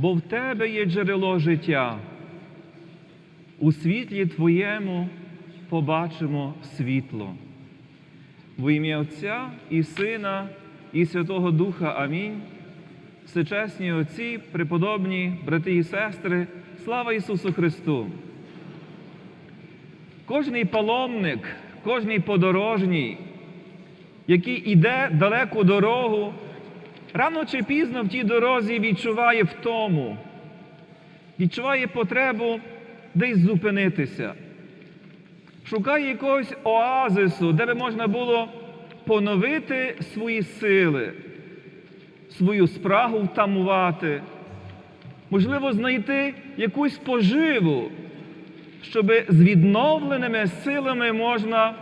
бо в тебе є джерело життя. У світлі Твоєму побачимо світло. В ім'я Отця і Сина, і Святого Духа. Амінь. Всечесні Отці, преподобні, брати і сестри, слава Ісусу Христу! Кожний паломник, кожний подорожній, який іде далеку дорогу, рано чи пізно в тій дорозі відчуває втому, відчуває потребу десь зупинитися, шукає якогось оазису, де би можна було поновити свої сили, свою спрагу втамувати, можливо, знайти якусь поживу, щоб з відновленими силами можна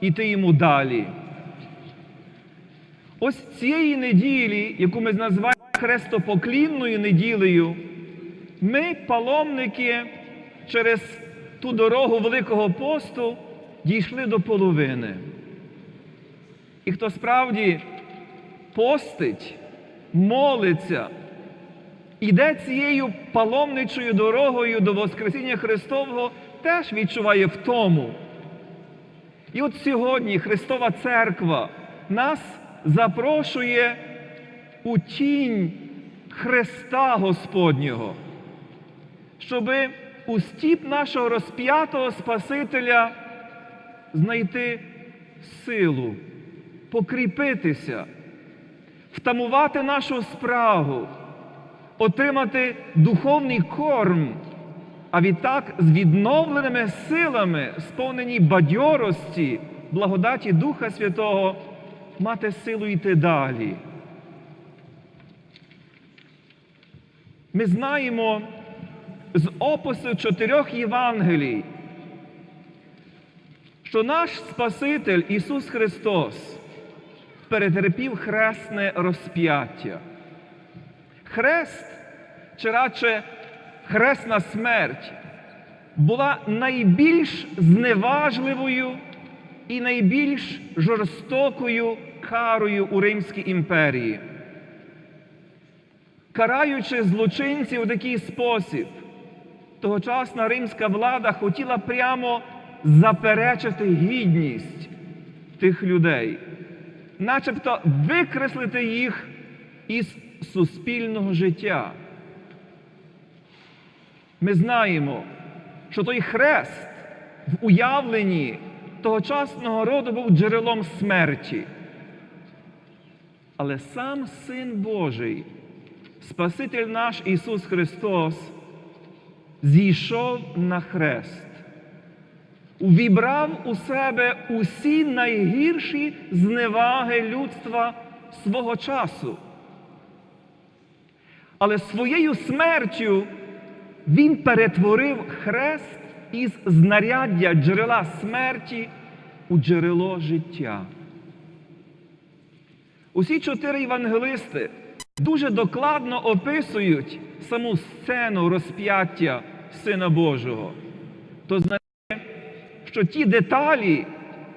йти йому далі. Ось цієї неділі, яку ми називаємо хрестопоклінною неділею, ми, паломники, через ту дорогу Великого посту дійшли до половини. І хто справді постить, молиться, іде цією паломничою дорогою до Воскресіння Христового, теж відчуває втому. І от сьогодні Христова Церква нас запрошує у тінь Христа Господнього, щоби у стіп нашого розп'ятого Спасителя знайти силу, покріпитися, втамувати нашу спрагу, отримати духовний корм, а відтак з відновленими силами, сповнені бадьорості, благодаті Духа Святого, мати силу йти далі. Ми знаємо з опису чотирьох Євангелій, що наш Спаситель Ісус Христос перетерпів хресне розп'яття. Хрест, чи радше хресна смерть, була найбільш зневажливою і найбільш жорстокою карою у Римській імперії. Караючи злочинців у такий спосіб, тогочасна римська влада хотіла прямо заперечити гідність тих людей, начебто викреслити їх із суспільного життя. Ми знаємо, що той хрест в уявленні тогочасного роду був джерелом смерті. Але сам Син Божий, Спаситель наш Ісус Христос, зійшов на хрест, увібрав у себе усі найгірші зневаги людства свого часу. Але своєю смертю Він перетворив хрест із знаряддя джерела смерті у джерело життя. Усі чотири євангелисти дуже докладно описують саму сцену розп'яття Сина Божого. То знає, що ті деталі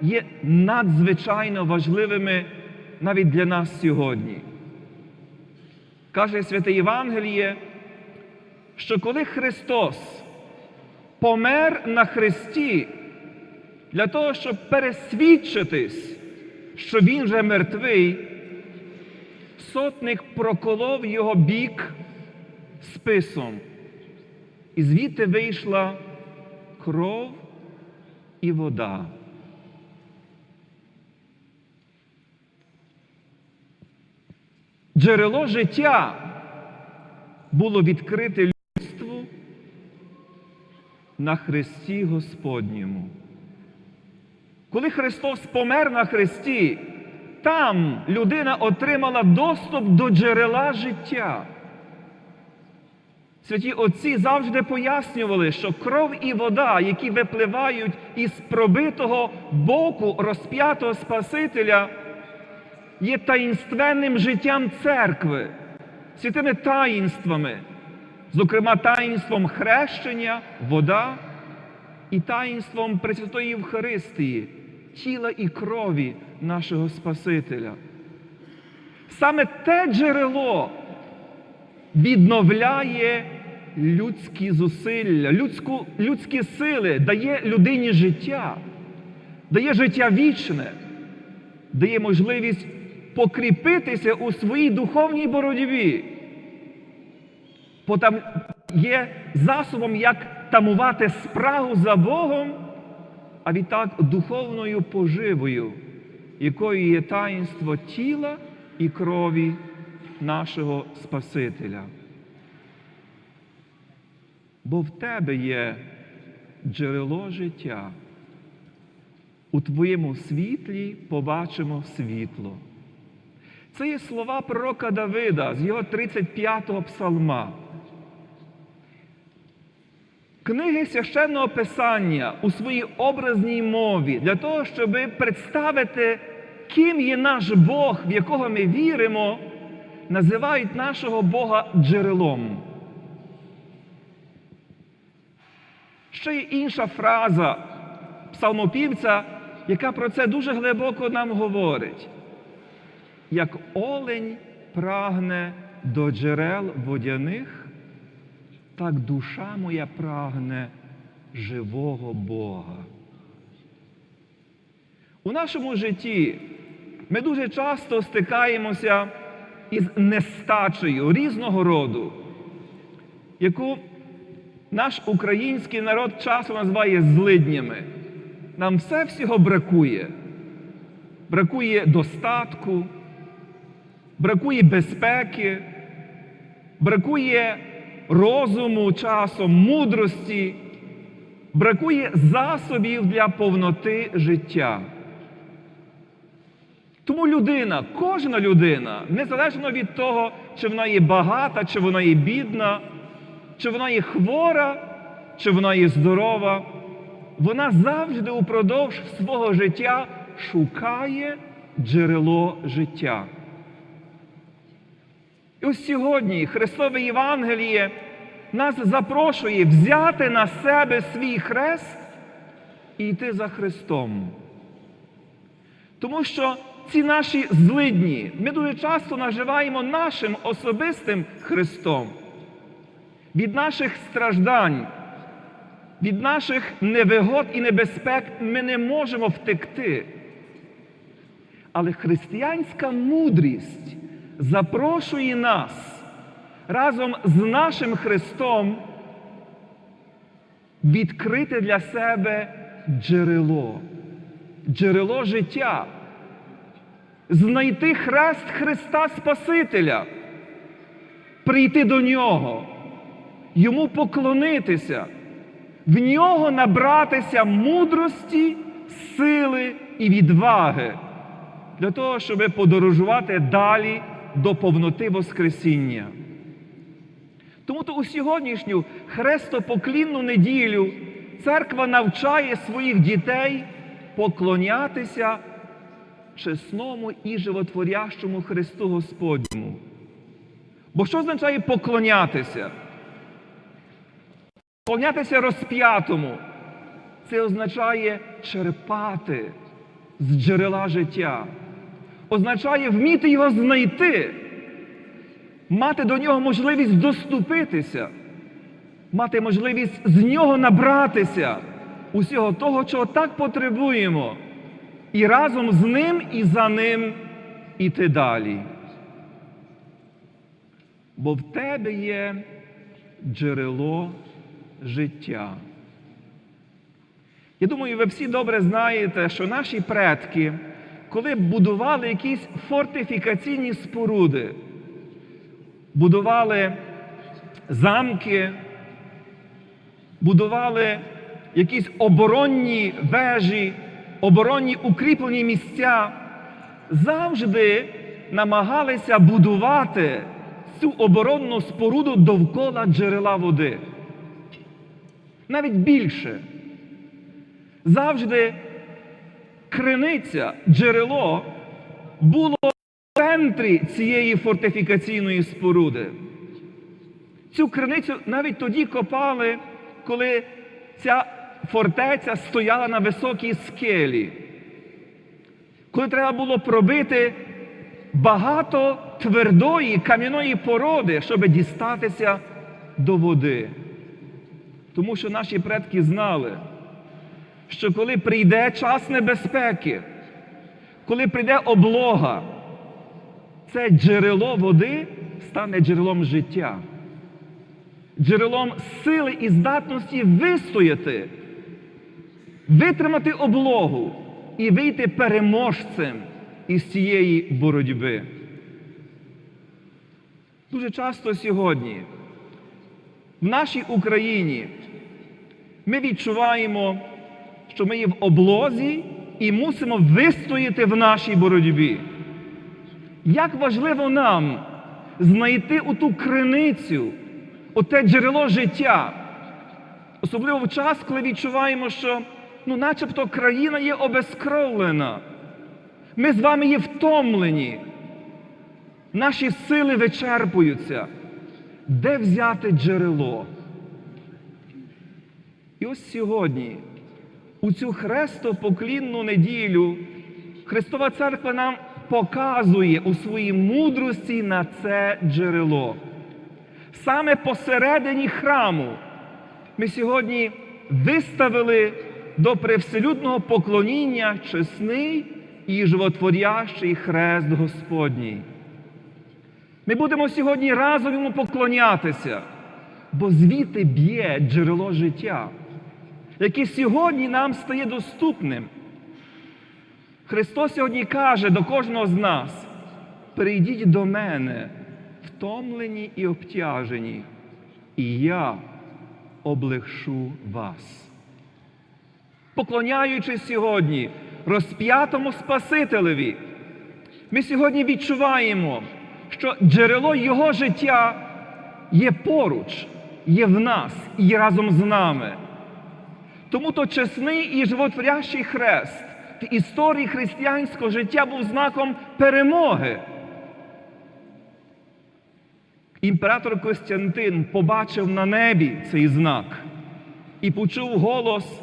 є надзвичайно важливими навіть для нас сьогодні. Каже Святе Євангеліє, що коли Христос помер на Христі для того, щоб пересвідчитись, що Він вже мертвий, сотник проколов його бік списом, і звідти вийшла кров і вода. Джерело життя було відкрите на Христі Господньому. Коли Христос помер на Христі, там людина отримала доступ до джерела життя. Святі Отці завжди пояснювали, що кров і вода, які випливають із пробитого боку розп'ятого Спасителя, є таїнственним життям церкви, святими таїнствами, зокрема таїнством хрещення, вода і таїнством Пресвятої Євхаристії, тіла і крові нашого Спасителя. Саме те джерело відновляє людські зусилля, людську, людські сили, дає людині життя, дає життя вічне, дає можливість покріпитися у своїй духовній боротьбі. Бо там є засобом, як тамувати спрагу за Богом, а відтак духовною поживою, якою є таїнство тіла і крові нашого Спасителя. Бо в тебе є джерело життя. У твоєму світлі побачимо світло. Це є слова пророка Давида з його 35-го псалма. Книги священного Писання у своїй образній мові для того, щоб представити, ким є наш Бог, в якого ми віримо, називають нашого Бога джерелом. Ще є інша фраза псалмопівця, яка про це дуже глибоко нам говорить. Як олень прагне до джерел водяних, так душа моя прагне живого Бога. У нашому житті ми дуже часто стикаємося із нестачею різного роду, яку наш український народ часом називає злиднями. Нам все всього бракує. Бракує достатку, бракує безпеки, бракує розуму часом, мудрості, бракує засобів для повноти життя. Тому людина, кожна людина, незалежно від того, чи вона є багата, чи вона є бідна, чи вона є хвора, чи вона є здорова, вона завжди упродовж свого життя шукає джерело життя. І ось сьогодні Христове Євангеліє нас запрошує взяти на себе свій хрест і йти за Христом. Тому що ці наші злидні ми дуже часто наживаємо нашим особистим Христом. Від наших страждань, від наших невигод і небезпек ми не можемо втекти. Але християнська мудрість запрошує нас разом з нашим Христом відкрити для себе джерело, джерело життя, знайти хрест Христа Спасителя, прийти до Нього, йому поклонитися, в нього набратися мудрості, сили і відваги. Для того, щоб подорожувати далі до повноти Воскресіння. Тому то у сьогоднішню хрестопоклінну неділю церква навчає своїх дітей поклонятися чесному і животворящому Христу Господньому. Бо що означає поклонятися? Поклонятися розп'ятому. Це означає черпати з джерела життя. Означає вміти його знайти, мати до нього можливість доступитися, мати можливість з нього набратися усього того, чого так потребуємо, і разом з ним і за ним іти далі. Бо в тебе є джерело життя. Я думаю, ви всі добре знаєте, що наші предки, коли будували якісь фортифікаційні споруди, будували замки, будували якісь оборонні вежі, оборонні укріплені місця, завжди намагалися будувати цю оборонну споруду довкола джерела води. Навіть більше. Завжди криниця, джерело було в центрі цієї фортифікаційної споруди. Цю криницю навіть тоді копали, коли ця фортеця стояла на високій скелі. Коли треба було пробити багато твердої кам'яної породи, щоб дістатися до води. Тому що наші предки знали, що коли прийде час небезпеки, коли прийде облога, це джерело води стане джерелом життя, джерелом сили і здатності вистояти, витримати облогу і вийти переможцем із цієї боротьби. Дуже часто сьогодні в нашій Україні ми відчуваємо, що ми є в облозі і мусимо вистояти в нашій боротьбі. Як важливо нам знайти оту криницю, оте джерело життя, особливо в час, коли відчуваємо, що ну, начебто країна є обезкровлена. Ми з вами є втомлені. Наші сили вичерпуються. Де взяти джерело? І ось сьогодні, у цю хрестопоклінну неділю, Христова Церква нам показує у своїй мудрості на це джерело. Саме посередині храму ми сьогодні виставили до привселюдного поклоніння чесний і животворящий хрест Господній. Ми будемо сьогодні разом йому поклонятися, бо звідти б'є джерело життя, яке сьогодні нам стає доступним. Христос сьогодні каже до кожного з нас: прийдіть до мене, втомлені і обтяжені, і я облегшу вас. Поклоняючись сьогодні розп'ятому Спасителеві, ми сьогодні відчуваємо, що джерело Його життя є поруч, є в нас і разом з нами. Тому то чесний і животворящий хрест в історії християнського життя був знаком перемоги. Імператор Костянтин побачив на небі цей знак і почув голос: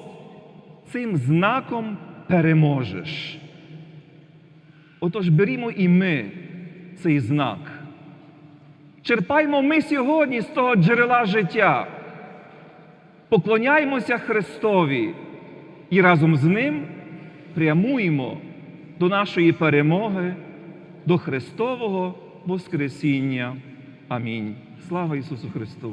цим знаком переможеш. Отож берімо і ми цей знак. Черпаймо ми сьогодні з того джерела життя. Поклоняємося Христові і разом з Ним прямуємо до нашої перемоги, до Христового Воскресіння. Амінь. Слава Ісусу Христу!